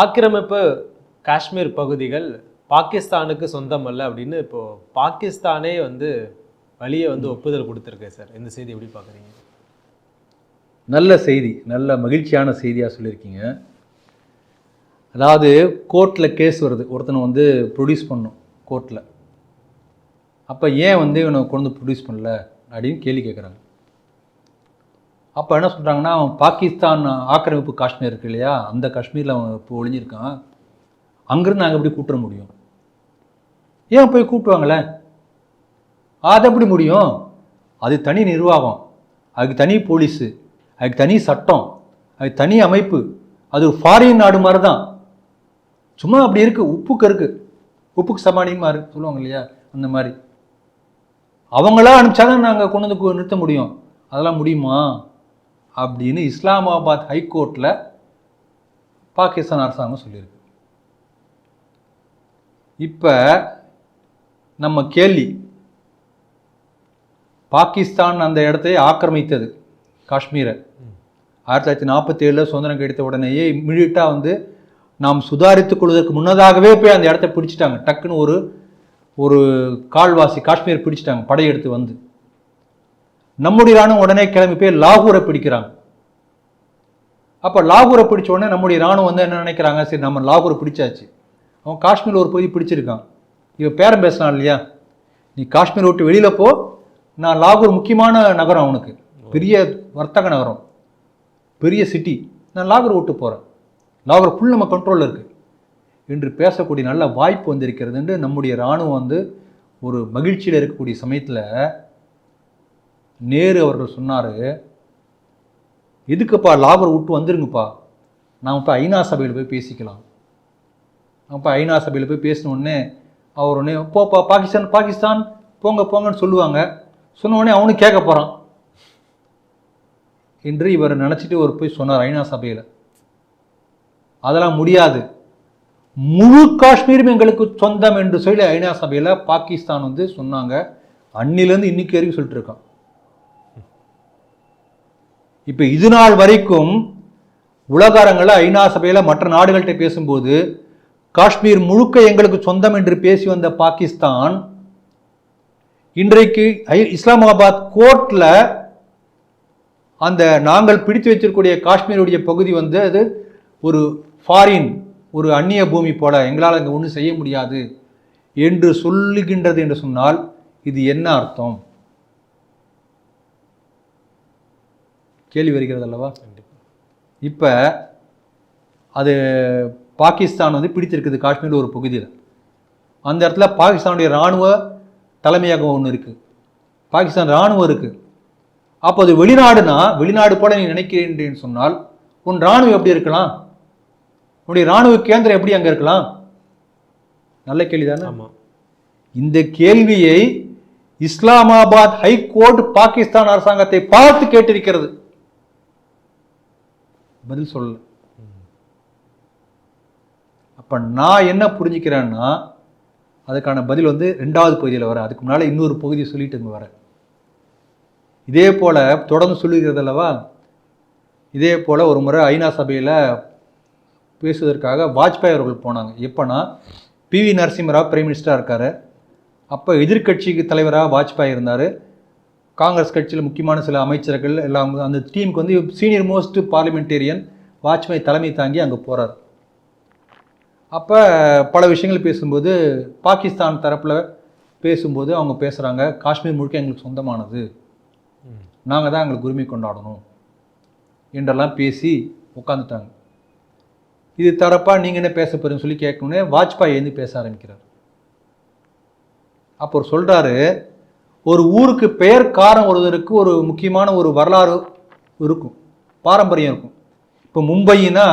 ஆக்கிரமிப்பு காஷ்மீர் பகுதிகள் பாகிஸ்தானுக்கு சொந்தம் அல்ல அப்படின்னு இப்போ பாகிஸ்தானே வந்து வழியை வந்து ஒப்புதல் கொடுத்துருக்கு சார். இந்த செய்தி எப்படி பார்க்குறீங்க? நல்ல செய்தி நல்ல மகிழ்ச்சியான செய்தியாக சொல்லியிருக்கீங்க. அதாவது கோர்ட்டில் கேஸ் வருது. ஒருத்தனை வந்து ப்ரொடியூஸ் பண்ணும் கோர்ட்டில் அப்போ ஏன் வந்து இவனை கொண்டு வந்து ப்ரொடியூஸ் பண்ணல? அப்படின்னு கேள்வி கேட்குறாங்க அப்போ என்ன சொல்கிறாங்கன்னா அவன் பாகிஸ்தான் ஆக்கிரமிப்பு காஷ்மீர் இருக்கு இல்லையா? அந்த காஷ்மீரில் அவன் இப்போ ஒளிஞ்சிருக்கான். அங்கேருந்து நாங்கள் எப்படி கூட்டுற முடியும்? ஏன் போய் கூப்பிட்டுவாங்களே அது எப்படி முடியும்? அது தனி நிர்வாகம். அதுக்கு தனி போலீஸு. அதுக்கு தனி சட்டம். அதுக்கு தனி அமைப்பு. அது ஒரு ஃபாரின் நாடு மாதிரி தான் சும்மா அப்படி இருக்குது உப்புக்கு இருக்குது உப்புக்கு சமானியமாக இருக்குது சொல்லுவாங்க இல்லையா? அந்த மாதிரி. அவங்களா அனுப்பிச்சாதான் நாங்கள் கொண்டு வந்து நிறுத்த முடியும். அதெல்லாம் முடியுமா? அப்படின்னு இஸ்லாமாபாத் ஹைகோர்ட்டில் பாகிஸ்தான் அரசாங்கம் சொல்லியிருக்கு. இப்போ நம்ம கேள்வி பாகிஸ்தான் அந்த இடத்தை ஆக்கிரமித்தது காஷ்மீரை. ஆயிரத்தி தொள்ளாயிரத்தி நாற்பத்தி ஏழில் சுதந்திரம் கிடைத்த உடனேயே இம்மிடியட்டாக வந்து நாம் சுதாரித்துக் கொள்வதற்கு முன்னதாகவே போய் அந்த இடத்த பிடிச்சிட்டாங்க. டக்குன்னு ஒரு ஒரு கால்வாசி காஷ்மீர் பிடிச்சிட்டாங்க படையெடுத்து வந்து. நம்முடைய ராணுவம் உடனே கிளம்பி போய் லாகூரை பிடிக்கிறாங்க. அப்போ லாகூரை பிடிச்ச உடனே நம்முடைய ராணுவம் வந்து என்ன நினைக்கிறாங்க? சரி நம்ம லாகூரை பிடிச்சாச்சு. அவன் காஷ்மீர் ஒரு பகுதி பிடிச்சிருக்கான். இவன் பேரம் பேசினான் இல்லையா? நீ காஷ்மீர் விட்டு வெளியில் போ. நான் லாகூர் முக்கியமான நகரம் அவனுக்கு. பெரிய வர்த்தக நகரம். பெரிய சிட்டி நான் லாகூர் விட்டு போகிறேன் லாகூர் ஃபுல் நம்ம கண்ட்ரோலில் இருக்குது என்று பேசக்கூடிய நல்ல வாய்ப்பு வந்திருக்கிறது என்று நம்முடைய இராணுவம் வந்து ஒரு மகிழ்ச்சியில் இருக்கக்கூடிய சமயத்தில் நேரு அவர்கள் சொன்னார் எதுக்குப்பா லாபர் விட்டு வந்துருங்கப்பா. நாம் இப்போ ஐநா சபையில் போய் பேசிக்கலாம். அப்போ ஐநா சபையில் போய் பேசினோடனே அவர் உடனே போப்பா பாகிஸ்தான் பாகிஸ்தான் போங்க போங்கன்னு சொல்லுவாங்க. சொன்ன உடனே அவனும் கேட்க போகிறான் என்று இவர் நினச்சிட்டு ஒரு போய் சொன்னார் ஐநா சபையில். அதெல்லாம் முடியாது. முழு காஷ்மீரும் எங்களுக்கு சொந்தம் என்று சொல்லி ஐநா சபையில் பாகிஸ்தான் வந்து சொன்னாங்க. அன்னிலேருந்து இன்னைக்கு வரைக்கும் சொல்லிட்டு இருக்கான். இப்போ இது நாள் வரைக்கும் உலகாரங்களை ஐநா சபையில் மற்ற நாடுகள்கிட்ட பேசும்போது காஷ்மீர் முழுக்க எங்களுக்கு சொந்தம் என்று பேசி வந்த பாகிஸ்தான் இன்றைக்கு இஸ்லாமாபாத் கோர்ட்டில் அந்த நாங்கள் பிடித்து வச்சிருக்கக்கூடிய காஷ்மீருடைய பகுதி வந்து அது ஒரு ஃபாரின் ஒரு அந்நிய பூமி போல எங்களால் அங்கே ஒன்றும் செய்ய முடியாது என்று சொல்லுகின்றது என்று சொன்னால் இது என்ன அர்த்தம்? கேள்வி வருகிறது அல்லவா? இப்போ அது பாகிஸ்தான் வந்து பிடித்திருக்குது காஷ்மீர் ஒரு பகுதியில். அந்த இடத்துல பாகிஸ்தானுடைய இராணுவ தலைமையகம் ஒன்று இருக்குது பாகிஸ்தான் இராணுவம் இருக்குது அப்போ அது வெளிநாடுனா வெளிநாடு போல நீ நினைக்கிறேன்னு சொன்னால் உன் இராணுவம் எப்படி இருக்கலாம்? உன்னுடைய இராணுவ கேந்திரம் எப்படி அங்கே இருக்கலாம்? நல்ல கேள்வி தானே ஆமாம் இந்த கேள்வியை இஸ்லாமாபாத் ஹைகோர்ட் பாகிஸ்தான் அரசாங்கத்தை பார்த்து கேட்டிருக்கிறது. பதில் சொல்ல அப்ப நான் என்ன புரிஞ்சுக்கிறேன்னா அதுக்கான பதில் வந்து ரெண்டாவது பகுதியில் வர அதுக்கு முன்னால் இன்னொரு பகுதியை சொல்லிட்டு இங்கே வரேன் இதே போல் தொடர்ந்து சொல்லுகிறது அல்லவா? இதே போல் ஒரு முறை ஐநா சபையில் பேசுவதற்காக வாஜ்பாய் அவர்கள் போனாங்க. எப்போனா பிவி நரசிம்மராவ் பிரைம் மினிஸ்டராக இருக்கார். அப்போ எதிர்க்கட்சிக்கு தலைவராக வாஜ்பாய் இருந்தார். காங்கிரஸ் கட்சியில் முக்கியமான சில அமைச்சர்கள் எல்லாம் அந்த டீமுக்கு வந்து சீனியர் மோஸ்ட் பார்லிமெண்டேரியன் வாஜ்பாய் தலைமை தாங்கி அங்கே போகிறார் அப்போ பல விஷயங்கள் பேசும்போது பாகிஸ்தான் தரப்பில் பேசும்போது அவங்க பேசுகிறாங்க காஷ்மீர் முழுக்க எங்களுக்கு சொந்தமானது. நாங்கள் தான் எங்களுக்கு உரிமை கொண்டாடணும் என்றெல்லாம் பேசி உட்காந்துட்டாங்க இது தரப்பா நீங்கள் என்ன பேச போகிறீங்கன்னு சொல்லி கேட்கணுன்னே வாஜ்பாய் எழுந்து பேச ஆரம்பிக்கிறார். அப்போ சொல்கிறாரு ஒரு ஊருக்கு பெயர் காரம் வருவதற்கு ஒரு முக்கியமான ஒரு வரலாறு இருக்கும் பாரம்பரியம் இருக்கும். இப்போ மும்பைனா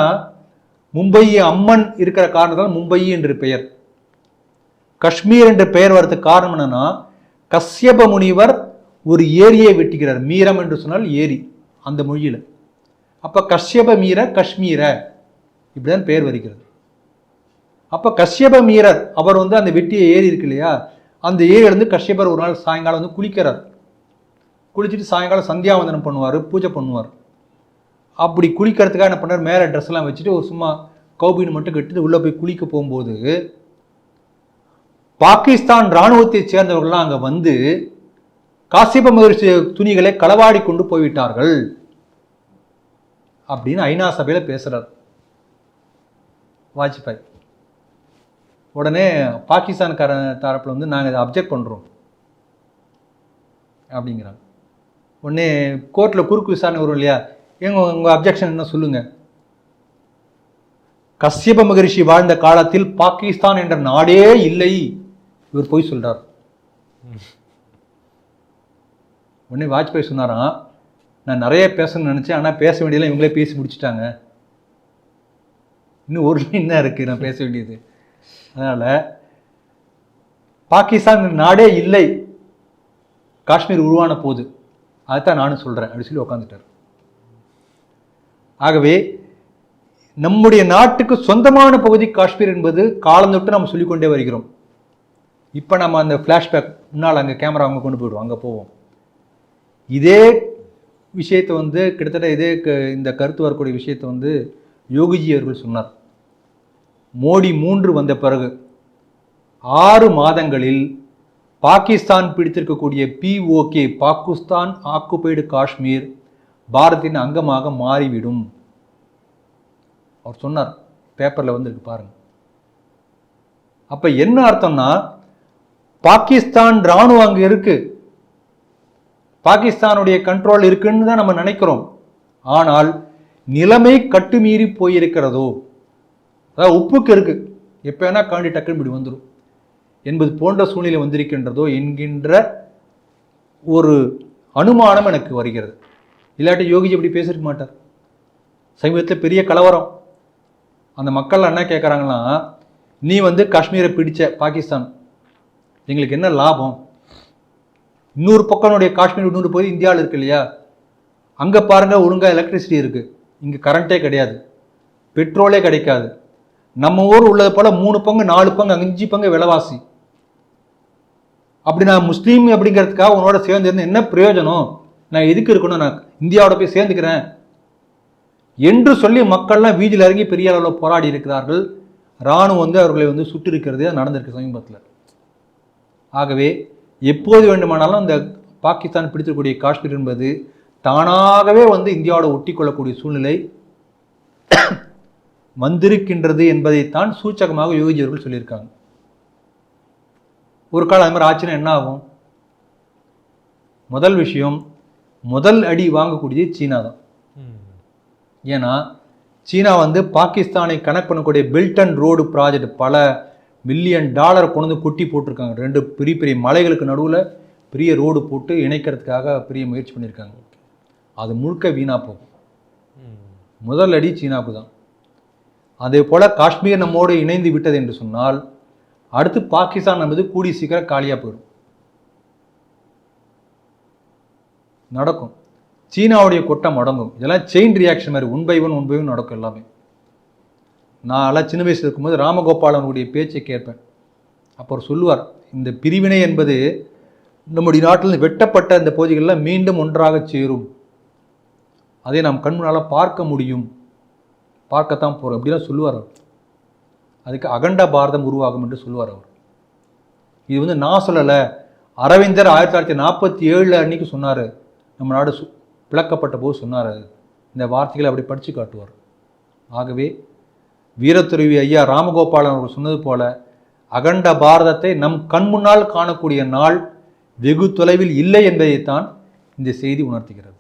மும்பை அம்மன் இருக்கிற காரணத்தால் மும்பை என்று பெயர். காஷ்மீர் என்ற பெயர் வர்றதுக்கு காரணம் என்னன்னா கஷ்யப முனிவர் ஒரு ஏரியை வெட்டுகிறார் மீரம் என்று சொன்னால் ஏரி அந்த மொழியில். அப்போ கஷ்யப மீர காஷ்மீர இப்படிதான் பெயர் வருகிறது. அப்போ கஷ்யப மீரர் அவர் வந்து அந்த வெட்டிய ஏரி இருக்கு இல்லையா அந்த ஏரியிலேருந்து கஷ்யபர் ஒரு நாள் சாயங்காலம் வந்து குளிக்கிறார். குளிச்சுட்டு சாயங்காலம் சந்தியாவந்தனம் பண்ணுவார்? பூஜை பண்ணுவார். அப்படி குளிக்கிறதுக்காக என்ன பண்ணார் மேலே ட்ரெஸ்லாம் வச்சுட்டு ஒரு சும்மா கௌபின்னு மட்டும் கட்டிட்டு உள்ளே போய் குளிக்க போகும்போது பாகிஸ்தான் இராணுவத்தைச் சேர்ந்தவர்கள்லாம் அங்கே வந்து காசிப மகிழ்ச்சி துணிகளை களவாடி கொண்டு போய்விட்டார்கள். அப்படின்னு ஐநா சபையில் பேசுகிறார் வாஜ்பாய். உடனே பாகிஸ்தான்கார தரப்பில் வந்து நாங்கள் இதை அப்ஜெக்ட் பண்ணுறோம் அப்படிங்கிறாங்க. உடனே கோர்ட்டில் குறுக்கு விசாரணை வரும் இல்லையா? ஏங்க உங்கள் அப்ஜெக்ஷன் என்ன சொல்லுங்கள் கஷ்யப மகரிஷி வாழ்ந்த காலத்தில் பாகிஸ்தான் என்ற நாடே இல்லை. இவர் போய் சொல்றார். உடனே வாஜ்பாய் சொன்னாராம் நான் நிறைய பேசணும்னு நினச்சேன் ஆனால் பேச வேண்டியதெல்லாம் இவங்களே பேசி முடிச்சுட்டாங்க. இன்னும் ஒரு என்ன தான் இருக்குது நான் பேச வேண்டியது. அதனால் பாகிஸ்தான் நாடே இல்லை. காஷ்மீர் உருவான போது. அதைத்தான் நானும் சொல்கிறேன் அப்படி சொல்லி உட்காந்துட்டார் ஆகவே நம்முடைய நாட்டுக்கு சொந்தமான பகுதி காஷ்மீர் என்பது காலந்தொட்டு நம்ம சொல்லிக்கொண்டே வருகிறோம். இப்போ நம்ம அந்த ஃப்ளாஷ்பேக் முன்னால் அங்கே கேமரா அங்கே கொண்டு போயிடுவோம் அங்கே போவோம். இதே விஷயத்தை வந்து கிட்டத்தட்ட இதே க- இந்த கருத்து வரக்கூடிய விஷயத்தை வந்து யோகிஜி அவர்கள் சொன்னார். மோடி மூன்று வந்த பிறகு ஆறு மாதங்களில் பாகிஸ்தான் பிடித்திருக்கக்கூடிய பிஓகே பாகிஸ்தான் ஆக்குபைடு காஷ்மீர் பாரத்தின் அங்கமாக மாறிவிடும். அவர் சொன்னார் பேப்பரில் வந்திருக்கு பாருங்க. அப்போ என்ன அர்த்தம்னா பாகிஸ்தான் ராணுவம் அங்கே இருக்கு. பாகிஸ்தானுடைய கண்ட்ரோல் இருக்குன்னு தான் நம்ம நினைக்கிறோம். ஆனால் நிலைமை கட்டுமீறி போயிருக்கிறதோ அதாவது உப்புக்கு இருக்குது எப்போ வேணால் காண்டி டக்குன்னு இப்படி வந்துடும் என்பது போன்ற சூழ்நிலை வந்திருக்கின்றதோ என்கின்ற ஒரு அனுமானம் எனக்கு வருகிறது. இல்லாட்டி யோகிஜி இப்படி பேசிருக்க மாட்டார். சமீபத்தில் பெரிய கலவரம். அந்த மக்கள் என்ன கேட்குறாங்கன்னா நீ வந்து காஷ்மீரை பிடிச்ச பாகிஸ்தான். எங்களுக்கு என்ன லாபம்? இன்னொரு பக்கனுடைய காஷ்மீர் இன்னொரு பகுதி இந்தியாவில் இருக்கு இல்லையா? அங்கே பாருங்கள் ஒழுங்காக எலக்ட்ரிசிட்டி இருக்குது இங்கே கரண்ட்டே கிடையாது. பெட்ரோலே கிடைக்காது. நம்ம ஊர் உள்ளது போல் மூணு பங்கு நாலு பங்கு அஞ்சு பங்கு விலைவாசி. அப்படி நான் முஸ்லீம் அப்படிங்கிறதுக்காக உன்னோட சேர்ந்து இருந்து என்ன பிரயோஜனம்? நான் எதுக்கு இருக்கணும்? நான் இந்தியாவோட போய் சேர்ந்துக்கிறேன். என்று சொல்லி மக்கள்லாம் வீதியில் இறங்கி பெரிய அளவில் போராடி இருக்கிறார்கள். இராணுவம் வந்து அவர்களை வந்து சுட்டு இருக்கிறது நடந்திருக்கு சமீபத்தில். ஆகவே எப்போது வேண்டுமானாலும் இந்த பாகிஸ்தான் பிடித்திருக்கூடிய காஷ்மீர் என்பது தானாகவே வந்து இந்தியாவோட ஒட்டி கொள்ளக்கூடிய சூழ்நிலை. வந்திருக்கின்றது என்பதைத்தான் சூச்சகமாக யோகிஜி அவர்கள் சொல்லியிருக்காங்க. ஒரு காலம் அது மாதிரி ஆச்சுன்னா என்ன ஆகும்? முதல் விஷயம் முதல் அடி வாங்கக்கூடியது சீனா தான். ஏன்னா சீனா வந்து பாகிஸ்தானை கனெக்ட் பண்ணக்கூடிய பெல்ட் அண்ட் ரோடு ப்ராஜெக்ட் பல மில்லியன் டாலர் கொண்டு வந்து கொட்டி போட்டிருக்காங்க. ரெண்டு பெரிய பெரிய மலைகளுக்கு நடுவில் பெரிய ரோடு போட்டு இணைக்கிறதுக்காக பெரிய முயற்சி பண்ணியிருக்காங்க. அது முழுக்க வீணாக போகும். முதல் அடி சீனாவுக்கு தான். அதே போல் காஷ்மீர் நம்மோடு இணைந்து விட்டது என்று சொன்னால் அடுத்து பாகிஸ்தான் என்பது கூடி சீக்கிரம் காலியாக போயிடும். நடக்கும். சீனாவுடைய கொட்டம் அடங்கும். இதெல்லாம் செயின் ரியாக்ஷன் மாதிரி one by one one by one நடக்கும் எல்லாமே. நான் எல்லாம் சின்ன வயசில் இருக்கும்போது ராமகோபாலனுடைய பேச்சை கேட்பேன். அப்போ சொல்லுவார் இந்த பிரிவினை என்பது நம்முடைய நாட்டில் வெட்டப்பட்ட இந்த பகுதிகளில் மீண்டும் ஒன்றாக சேரும். அதை நாம் கண்முன்னால் பார்க்க முடியும். பார்க்கத்தான் போகிறோம் இப்படிலாம் சொல்லுவார் அவர். அதுக்கு அகண்ட பாரதம் உருவாகும் என்று சொல்லுவார் அவர். இது வந்து நான் சொல்லலை அரவிந்தர் ஆயிரத்தி தொள்ளாயிரத்தி நாற்பத்தி ஏழில் அன்னைக்கு சொன்னார். நம்ம நாடு சு பிளக்கப்பட்ட போது சொன்னார். இந்த வார்த்தைகளை அப்படி படித்து காட்டுவார். ஆகவே வீரத்துருவி ஐயா ராமகோபாலன் அவர்கள் சொன்னது போல அகண்ட பாரதத்தை நம் கண் முன்னால் காணக்கூடிய நாள் வெகு தொலைவில் இல்லை என்பதைத்தான் இந்த செய்தி உணர்த்துகிறது.